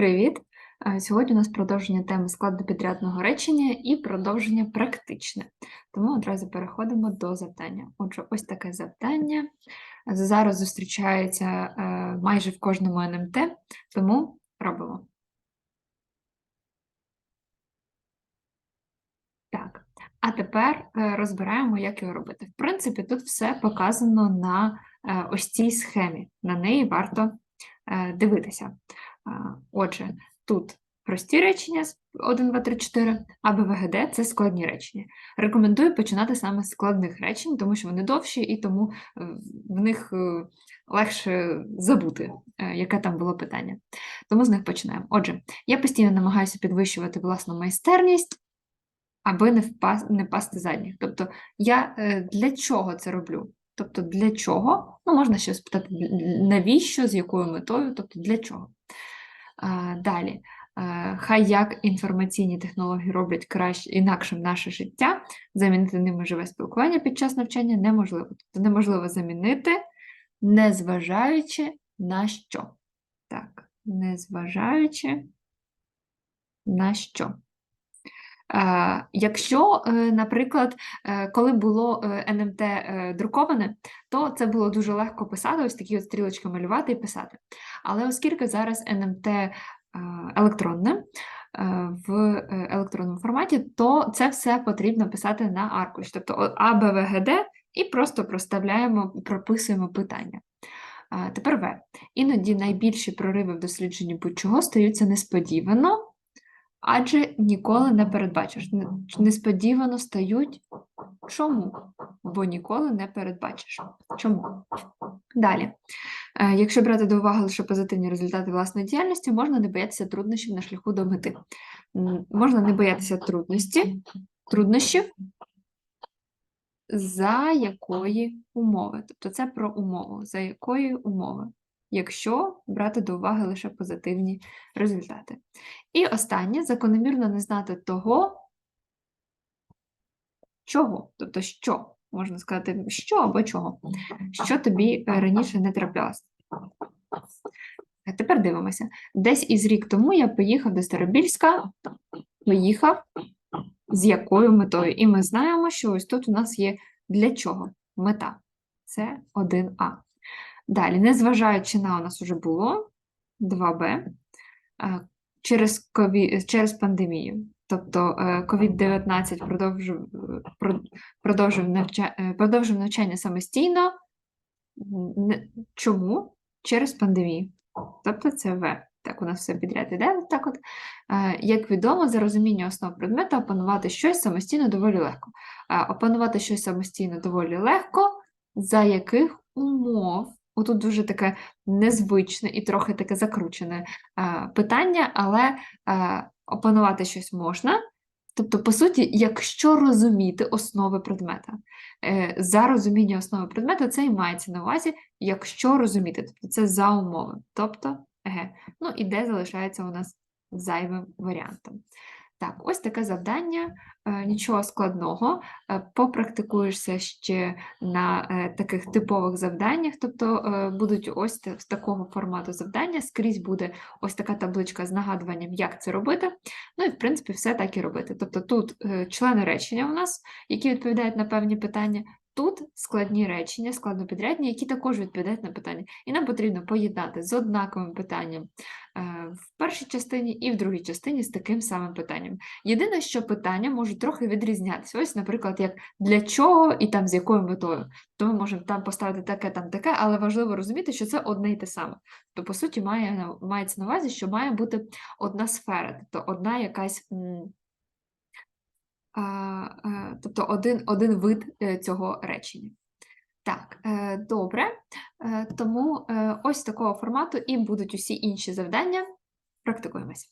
Привіт! Е, Сьогодні у нас продовження теми складнопідрядного речення і продовження практичне. Тому одразу переходимо до завдання. Отже, ось таке завдання. Зараз зустрічається е, майже в кожному НМТ, тому робимо. Так, а тепер е, розбираємо, як його робити. В принципі, тут все показано на ось цій схемі. На неї варто дивитися. Отже, тут прості речення з 1, 2, 3, 4, а БВГД це складні речення. Рекомендую починати саме з складних речень, тому що вони довші і тому е, в них е, легше забути, е, яке там було питання. Тому з них починаємо. Отже, я постійно намагаюся підвищувати власну майстерність, аби не впас, не пасти задніх. Тобто, я для чого це роблю? Тобто, для чого? Ну, можна ще спитати, навіщо, з якою метою, тобто для чого. Далі. Хай як інформаційні технології роблять краще інакшим наше життя, замінити ними живе спілкування під час навчання неможливо. Тобто неможливо замінити, незважаючи на що. Так, незважаючи на що. Е, Якщо, е, наприклад, е, коли було НМТ друковане, то це було дуже легко писати, ось такі от стрілочки малювати і писати. Але оскільки зараз НМТ електронне в електронному форматі, то це все потрібно писати на аркуш, тобто А, Б, В, Г, Д, і просто проставляємо, прописуємо питання. Тепер В. Іноді найбільші прориви в дослідженні будь-чого стаються несподівано, адже ніколи не передбачиш. Несподівано стають. Чому? Бо ніколи не передбачиш. Чому? Далі. Е, Якщо брати до уваги лише позитивні результати власної діяльності, можна не боятися труднощів на шляху до мети. Можна не боятися трудності, труднощів, за якої умови. Тобто це про умову, за якої умови, якщо брати до уваги лише позитивні результати. І останнє закономірно не знати того, чого, тобто що, можна сказати, що або чого, що тобі е, раніше не траплялося. Тепер дивимося. Десь із рік тому я поїхав до Старобільська, поїхав з якою метою. І ми знаємо, що ось тут у нас є для чого мета. Це 1А. Далі, незважаючи на у нас вже було 2Б е, через, кові- через пандемію. Тобто е, COVID-19 продовжив, е, продовжив, е, продовжив навчання самостійно. Чому? Через пандемію. Тобто це В. Так, у нас все підряд іде. Так от. Е, Як відомо, за розуміння основ предмета опанувати щось самостійно доволі легко. Опанувати щось самостійно доволі легко, за яких умов? Отут дуже таке незвичне і трохи таке закручене е, питання, але е, опанувати щось можна. Тобто, по суті, якщо розуміти основи предмета, Е, за розуміння основи предмета, це і мається на увазі, якщо розуміти, тобто це за умови, тобто Г. Ну і де залишається у нас зайвим варіантом. Ось таке завдання, е, нічого складного. Е, Попрактикуєшся ще на е, таких типових завданнях, тобто будуть ось з такого формату завдання, скрізь буде ось така табличка з нагадуванням, як це робити. Ну і в принципі все так і робити. Тобто тут члени речення у нас, які відповідають на певні питання. Тут складні речення, складнопідрядні, які також відповідають на питання. І нам потрібно поєднати з однаковим питанням в першій частині і в другій частині з таким самим питанням. Єдине, що питання можуть трохи відрізнятися. Ось, наприклад, як для чого і там з якою метою. То ми можемо там поставити таке, там таке, але важливо розуміти, що це одне і те саме. То, по суті, має, мається на увазі, що має бути одна сфера, тобто одна якась. е, тобто один, один вид е, цього речення. Так, е, добре. Е, Тому е, ось такого формату і будуть усі інші завдання. Практикуємося.